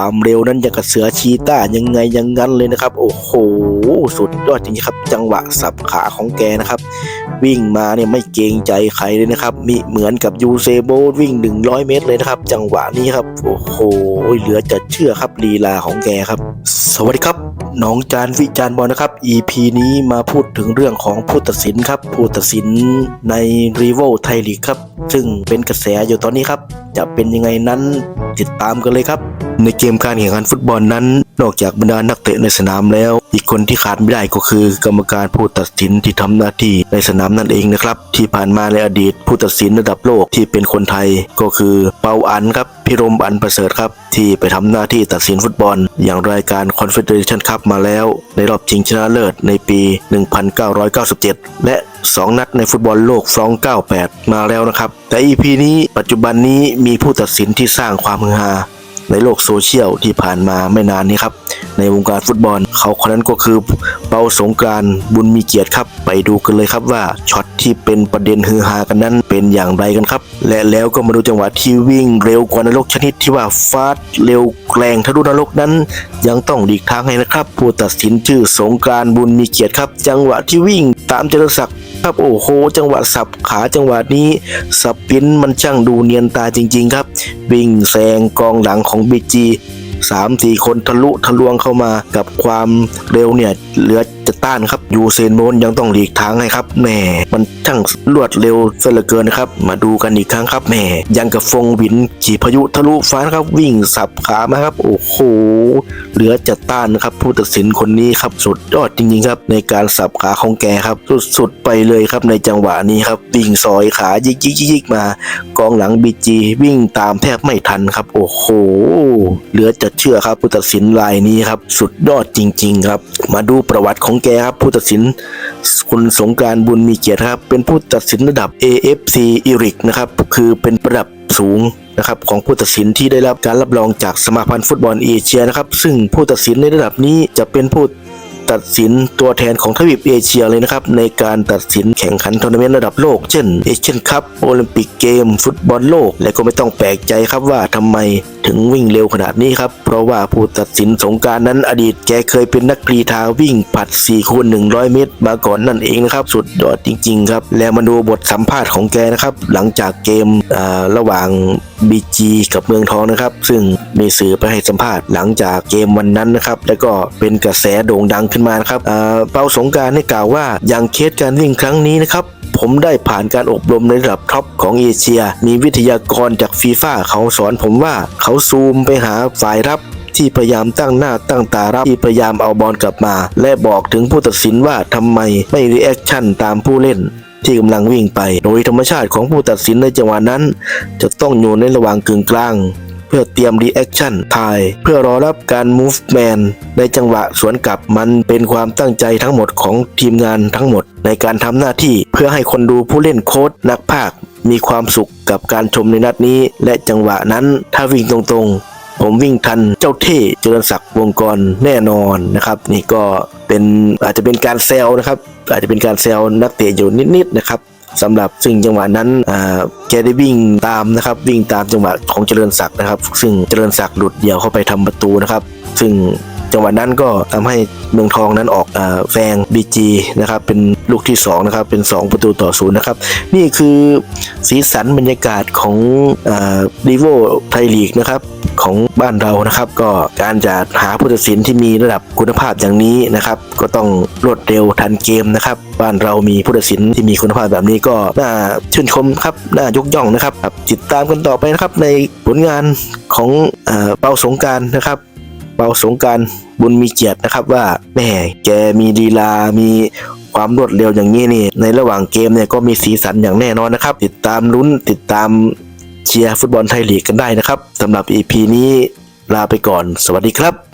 ความเร็วนั้นยังกับเสือชีต้ายังไงยังงั้นเลยนะครับ โอ้โห สุดยอดจริงๆครับ จังหวะสับขาของแกนะครับ วิ่งมาเนี่ยไม่เกรงใจใครเลยนะครับ มีเหมือนกับยูเซโบวิ่ง 100 เมตรเลยนะครับ จังหวะนี้ครับ โอ้โห เหลือจะเชื่อครับลีลาของแกครับ สวัสดีครับน้องจานวิจารณ์บอลนะครับ EP นี้มาพูดถึงเรื่องของผู้ตัดสินครับ ผู้ตัดสินในรีโวไทยลีกครับ ซึ่งเป็นกระแสอยู่ตอนนี้ครับ จะเป็นยังไงนั้นติดตามกันเลยครับ ในเกมการแข่งขันฟุตบอลนั้น นอกจากบรรดานักเตะในสนามแล้ว อีกคนที่ขาดไม่ได้ก็คือกรรมการผู้ตัดสินที่ทำหน้าที่ในสนามนั่นเองนะครับ ที่ผ่านมาในอดีตผู้ตัดสินระดับโลกที่เป็นคนไทยก็คือเปาอันครับพิรมอันประเสริฐครับ ที่ไปทำหน้าที่ตัดสินฟุตบอล อย่างรายการ Confederation Cup มาแล้ว ในรอบชิงชนะเลิศในปี 1997 และ 2 นัดในฟุตบอลโลกฟรอง 98 มาแล้วนะครับ แต่ EP นี้ปัจจุบันนี้มีผู้ตัดสินที่สร้างความฮือฮา ในโลกโซเชียลที่ผ่านมาไม่นานนี้ครับ ในวงการฟุตบอลเขาคนนั้นก็คือเปาสงกรานบุญมีเกียรติครับ ไปดูกันเลยครับว่าช็อตที่เป็นประเด็นฮือฮากันนั้นเป็นอย่างไรกันครับ และแล้วก็มาดูจังหวะที่วิ่งเร็วกว่านรกชนิดที่ว่าฟาดเร็วแรงทะลุนรกนั้น ยังต้องหลีกทางให้นะครับ ผู้ตัดสินชื่อสงกรานบุญมีเกียรติครับ จังหวะที่วิ่งตามเจริญศักดิ์ ครับ โอ้โห จังหวะสับขาจังหวะนี้สปินมันช่างดูเนียนตาจริง ๆ ครับ วิ่งแซงกองหลังของบีจีสามสี่คนทะลุทะลวงเข้ามากับความเร็วเนี่ยเหลือ ต้านครับยูเซนโบนยังต้องหลีกทางให้ครับแหมมันช่างรวดเร็วซะเหลือเกินครับ มาดูกันอีกครั้งครับแหมยังกับฟงวินขี่พายุทะลุฟ้าครับวิ่งสับขามาครับ โอ้โหเหลือจะต้านนะครับ ผู้ตัดสินคนนี้ครับสุดยอดจริงๆครับ ในการสับขาของแกครับสุดๆไปเลยครับในจังหวะนี้ครับวิ่งซอยขายิกยิกยิกมากองหลังบีจีวิ่งตามแทบไม่ทันครับ โอ้โห เหลือจะเชื่อครับผู้ตัดสินรายนี้ครับ สุดยอดจริง ๆ ครับ มาดูประวัติของแกครับ ผู้ตัดสินคุณสงการบุญมีเกียรติครับ เป็นผู้ตัดสินระดับ AFC อีริกนะครับ คือเป็นระดับสูงนะครับของผู้ตัดสินที่ได้รับการรับรองจากสมาพันธ์ฟุตบอลเอเชียนะครับซึ่งผู้ตัดสินในระดับนี้จะเป็นผู้ตัดสินตัวแทนของทวีปเอเชียเลยนะครับ ในการตัดสินแข่งขันทัวร์นาเมนต์ระดับโลก เช่นเอเชียนคัพโอลิมปิกเกม ฟุตบอลโลก และก็ไม่ต้องแปลกใจครับว่าทำไม ถึงวิ่งเร็วขนาดนี้ครับ เพราะว่าผู้ตัดสินสงการนั้นอดีตแกเคยเป็นนักกรีฑาวิ่งผัด4คูณ100 เมตร มาก่อนนั่นเองนะครับ สุดยอดจริง ๆ ครับ แล้วมาดูบทสัมภาษณ์ของแกนะครับ หลังจากเกมอ่าระหว่างบีจีกับเมืองทองนะครับ ซึ่งมีสื่อไปให้สัมภาษณ์หลังจากเกมวันนั้นนะครับ แล้วก็เป็นกระแสโด่งดังขึ้นมานะครับอ่าเปาสงการได้กล่าวว่าอย่างเคสการวิ่งครั้งนี้นะครับ ผมได้ผ่านการอบรมในระดับท็อปของเอเชีย มีวิทยากรจากฟีฟ่าเขาสอนผมว่าเขาซูมไปหาฝ่ายรับที่พยายามตั้งหน้าตั้งตารับที่พยายามเอาบอลกลับมา และบอกถึงผู้ตัดสินว่าทำไมไม่รีแอคชั่นตามผู้เล่นที่กำลังวิ่งไป โดยธรรมชาติของผู้ตัดสินในจังหวะนั้น จะต้องอยู่ในระหว่างกึ่งกลาง เพื่อเตรียมรีแอคชั่นทาย เพื่อรอรับการ movement ในจังหวะสวนกลับมันเป็นความตั้งใจทั้งหมดของทีมงานทั้งหมด ในการทำหน้าที่เพื่อให้คนดูผู้เล่นโค้ดนักภาค มีความสุขกับการชมในนัดนี้ และจังหวะนั้นถ้าวิ่งตรงๆ ผมวิ่งทันเจ้าเท่เจริญศักดิ์วงกรแน่นอนนะครับ นี่ก็เป็นอาจจะเป็นการแซวนะครับ อาจจะเป็นการแซวนักเตะอยู่นิดๆนะครับ สำหรับซึ่งจังหวะนั้นอ่าแกได้วิ่งตามนะครับวิ่งตามจังหวะของเจริญศักดิ์นะครับ ซึ่งเจริญศักดิ์หลุดเดี่ยวเข้าไปทำประตูนะครับ ซึ่งจังหวะนั้นก็ทำให้เมืองทองนั้นออกอแฟงบีจีนะครับเป็นลูกที่สองนะครับเป็น 2 ประตูต่อศูนย์นะครับนี่คือสีสันบรรยากาศของดีโวไทยลีกนะครับ ของบ้านเรานะครับ ก็การจะหาผู้ตัดสินที่มีระดับคุณภาพอย่างนี้นะครับ ก็ต้องรวดเร็วทันเกมนะครับ บ้านเรามีผู้ตัดสินที่มีคุณภาพแบบนี้ก็น่าชื่นชมครับน่ายกย่องนะครับติดตามกันต่อไปนะครับในผลงานของเออเปาสงการนะครับเปาสงการบุญมีเกียรตินะครับว่าแม่แกมีลีลา มีความรวดเร็วอย่างนี้นี่ในระหว่างเกมเนี่ยก็มีสีสันอย่างแน่นอนนะครับ ติดตามลุ้นติดตาม เชียร์ฟุตบอลไทยลีกกันได้นะครับสำหรับ EP นี้ลาไปก่อน สวัสดีครับ